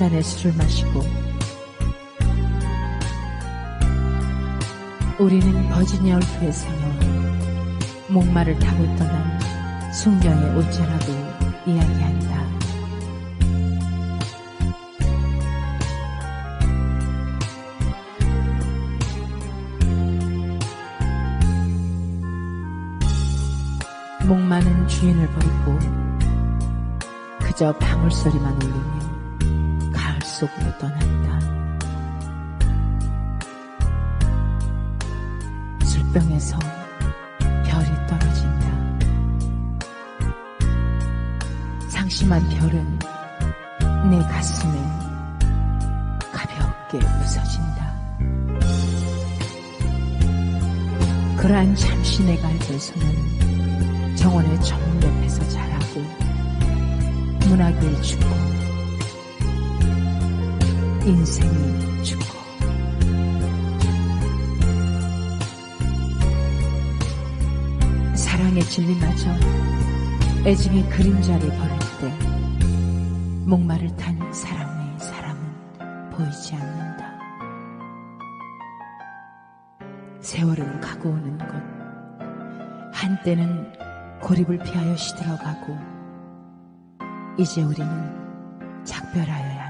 잔의 술을 마시고 우리는 버지니아 울프에 서서 목마를 타고 떠난 숙녀의 옷자락을 이야기한다. 목마는 주인을 버리고 그저 방울소리만 울리며 속으로 떠난다. 술병에서 별이 떨어진다. 상심한 별은 내 가슴에 가볍게 부서진다. 그러한 잠시 내가 알던 소녀는 정원의 정문 옆에서 자라고 문학이 죽고 인생이 죽고 사랑의 진리마저 애증의 그림자를 버릴 때 목마를 탄 사랑의 사람은 보이지 않는다. 세월은 가고 오는 것 한때는 고립을 피하여 시들어가고 이제 우리는 작별하여야 한다.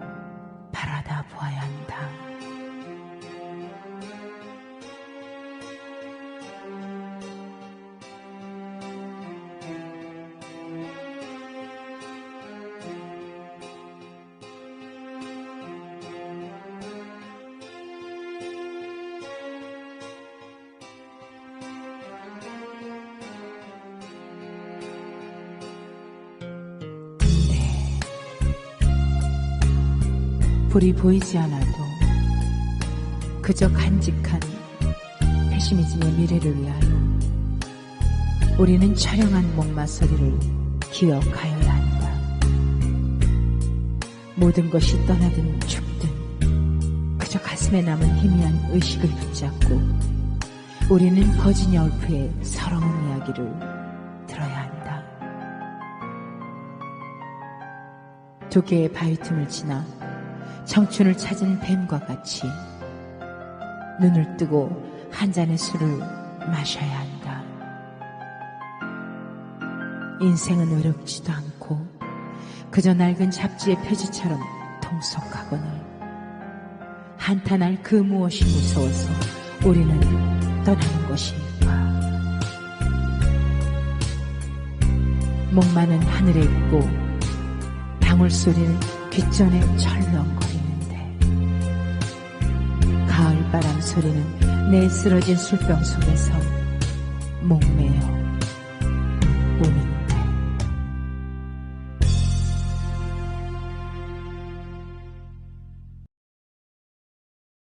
불이 보이지 않아도 그저 간직한 페시미즘의 미래를 위하여 우리는 촬영한 목마 소리를 기억하여야 한다. 모든 것이 떠나든 죽든 그저 가슴에 남은 희미한 의식을 붙잡고 우리는 버지니아 울프의 서러운 이야기를 들어야 한다. 두 개의 바위 틈을 지나 청춘을 찾은 뱀과 같이 눈을 뜨고 한 잔의 술을 마셔야 한다. 인생은 어렵지도 않고 그저 낡은 잡지의 표지처럼 통속하거늘 한탄할 그 무엇이 무서워서 우리는 떠나는 것일까? 목마는 하늘에 있고 방울소리는 귓전에 철렁거리는데 가을바람 소리는 내 쓰러진 술병 속에서 목매어